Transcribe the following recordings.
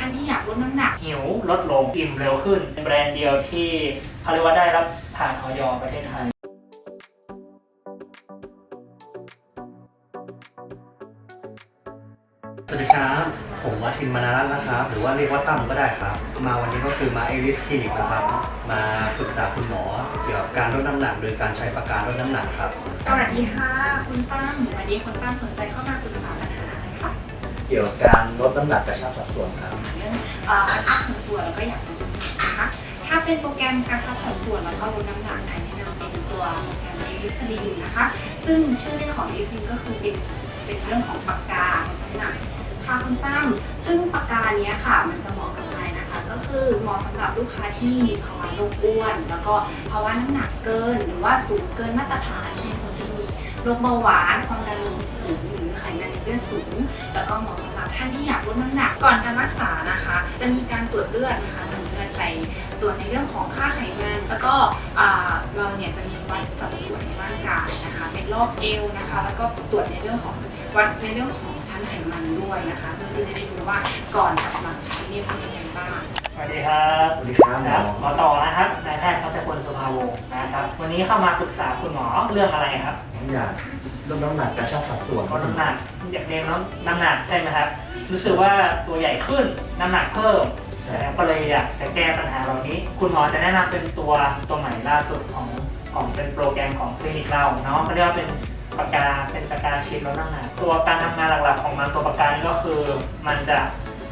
ท่านที่อยากลดน้ำหนัก หิวลดลงอิ่มเร็วขึ้นเป็นแบรนด์เดียวที่เขาเรียกว่าได้รับผ่านออยประเทศไทย สวัสดีครับ ผมวัทินมนารัตน์นะครับ หรือว่าเรียกว่าตั้มก็ได้ครับ มาวันนี้ก็คือมาเอริสคลินิกนะครับ มาปรึกษาคุณหมอเกี่ยวกับการลดน้ำหนักโดยการใช้ปากกาลดน้ำหนักครับ สวัสดีค่ะ คุณตั้มวันนี้คุณตั้มสนใจเข้ามาปรึกษาปัญหาอะไรคะ เกี่ยวกับการลดน้ำหนักกระชับสัดส่วนครับ เรื่องเอ่อกระชับสัดส่วนแล้วก็อยากลดน้นะคะถ้าเป็นโปรแกรมกระชับสัดส่วนแล้วก็ลดน้ำหนักไอแนะนำเป็นตัวโปรแกรมเอลิสลีนนะคะ ซึ่งชื่อเรื่องของเอลิสลีนก็คือเป็นเป็นเรื่องของปากกาลดน้ำหนักค่ะคุณตั้มซึ่งปากกาเนี้ยค่ะ มันจะเหมาะกับใครนะคะ ก็คือเหมาะสำหรับลูกค้าที่มีภาวะโรคอ้วน แล้วก็ภาวะน้ำหนักเกิน หรือว่าสูงเกินมาตรฐานเช่นคนที่มี โรคเบาหวานความดันโลหิตสูงหรือไขมันในเลือดสูง แล้วก็เหมาะสำหรับท่านที่อยากลดน้ำหนักก่อนการรักษานะคะ จะมีการตรวจเลือดนะคะนำเลือดไปตรวจในเรื่องของค่าไขมัน แล้วก็เราเนี่ยจะมีวัดสัดส่วนในร่างกายนะคะ เป็นรอบเอวนะคะ แล้วก็ตรวจในเรื่องของวัดในเรื่องของชั้นไขมันด้วยนะคะ เพื่อที่จะได้ดูว่าก่อนกับหลังใช้เนี่ยเป็นยังไงบ้าง วัสดีครับสวัสดีครับหมอครับหมอต่อนะครับนายแพทย์พัชพลสุภาวงศ์นะครับ วันนี้เข้ามาปรึกษาคุณหมอเรื่องอะไรครับผมอยากลดน้ำหนักกระชับสัดส่วนลดน้ำหนักอยากเรียนน้ำน้ำหนักใช่ไหมครับ รู้สึกว่าตัวใหญ่ขึ้นน้ำหนักเพิ่มใช่แล้วก็เลยอยากจะแก้ปัญหาเหล่านี้ คุณหมอจะแนะนำเป็นตัวตัวใหม่ล่าสุดของของเป็นโปรแกรมของคลินิกเราเนาะเขาเรียกว่าเป็นปากกาเป็นปากกาฉีดลดน้ำหนักตัวการทำงานหลักๆของมันตัวปากกานี่ก็คือ มันจะ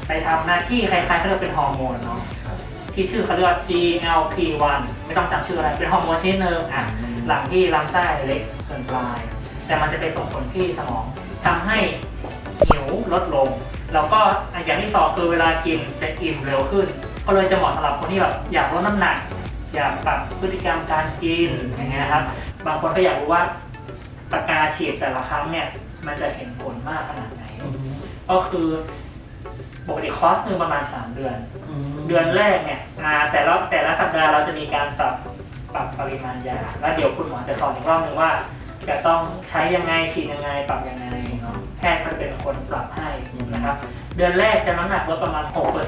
ไปทำหน้าที่คล้ายๆเขาเรียกว่าเป็นฮอร์โมนเนาะครับที่ชื่อเขาเรียกว่า GLP-1 ไม่ต้องจำชื่ออะไร เป็นฮอร์โมนชนิดหนึ่งอะหลังที่ลำไส้เล็กเกินปลาย แต่มันจะไปส่งผลที่สมองทำให้หิวลดลง แล้วก็อย่างที่สองคือเวลากินจะอิ่มเร็วขึ้น ก็เลยจะเหมาะสำหรับคนที่แบบอยากลดน้ำหนัก อยากปรับพฤติกรรมการกินอย่างเงี้ยนะครับ บางคนก็อยากรู้ว่าปากกาฉีดแต่ละครั้งเนี่ยมันจะเห็นผลมากขนาดไหน ก็คือ ปกติคอร์สหนึ่งประมาณ 3 เดือน เดือนแรกเนี่ยมาแต่ละแต่ละสัปดาห์เราจะมีการปรับปรับปริมาณยาแล้วเดี๋ยวคุณหมอจะสอนอีกรอบหนึงว่า จะต้องใช้ยังไงฉีดยังไง ปรับยังไงเนาะแพทย์ก็จะเป็นคนปรับให้นะครับ เดือนแรกจะน้ำหนักลดประมาณ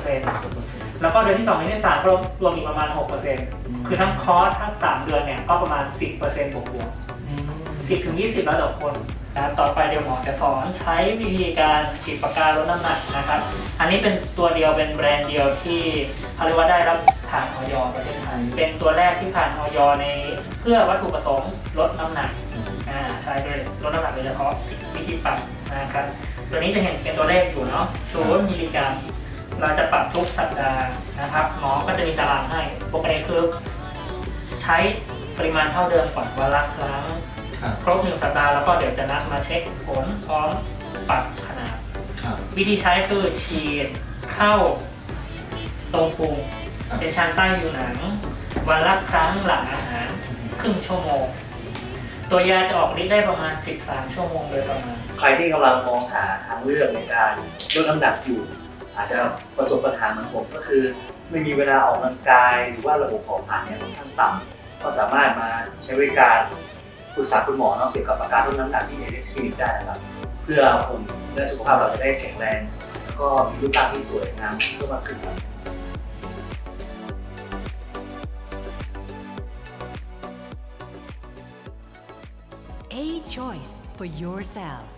6%แล้วก็เดือนที่2เดือนที่3ก็รวมอีกประมาณ 6%คือทั้งคอร์สทั้ง 3 เดือนเนี่ยก็ประมาณ 10%บวกบวกๆ 10ถึง20แล้วแต่คนนะครับต่อไปเดี๋ยวหมอจะสอนใช้วิธีการฉีดปากกาลดน้ำหนักนะครับ อันนี้เป็นตัวเดียวเป็นแบรนด์เดียวที่เขาเรียกว่าได้รับผ่านออยประเทศไทยเป็นตัวแรกที่ผ่านออยในเพื่อวัตถุประสงค์ลดน้ำหนักอ่าใช่โดยลดน้ำหนักโดยเฉพาะวิธีปรับนะครับ ตัวนี้จะเห็นเป็นตัวเลขอยู่เนาะศูนย์มิลลิกรัมเราจะปรับทุกสัปดาห์นะครับหมอก็จะมีตารางให้ปกติคือใช้ปริมาณเท่าเดิมก่อนวันละครั้ง ครับครบหนึ่งสัปดาห์แล้วก็เดี๋ยวจะนัดมาเช็คผลพร้อมปรับขนาดครับวิธีใช้คือฉีดเข้าตรงพุงครับเป็นชั้นใต้ผิวหนัง วันละครั้งหลังอาหารครึ่งชั่วโมง ตัวยาจะออกฤทธิ์ได้ประมาณ 13 ชั่วโมงโดยประมาณ ใครที่กำลังมองหาทางเลือกในการลดน้ำหนักอยู่ อาจจะประสบปัญหาเหมือนผมก็คือ ไม่มีเวลาออกกำลังกายหรือว่าระบบเผาผลาญเนี่ยค่อนข้างต่ำก็สามารถมาใช้บริการ ปรึกษาคุณหมอเนาะเกี่ยวกับอาการลดน้ำหนักที่เอริสคลินิกได้นะครับ เพื่อผมและสุขภาพเราจะได้แข็งแรง แล้วก็มีรูปร่างที่สวยงามเพิ่มมากขึ้นครับ A choice for yourself.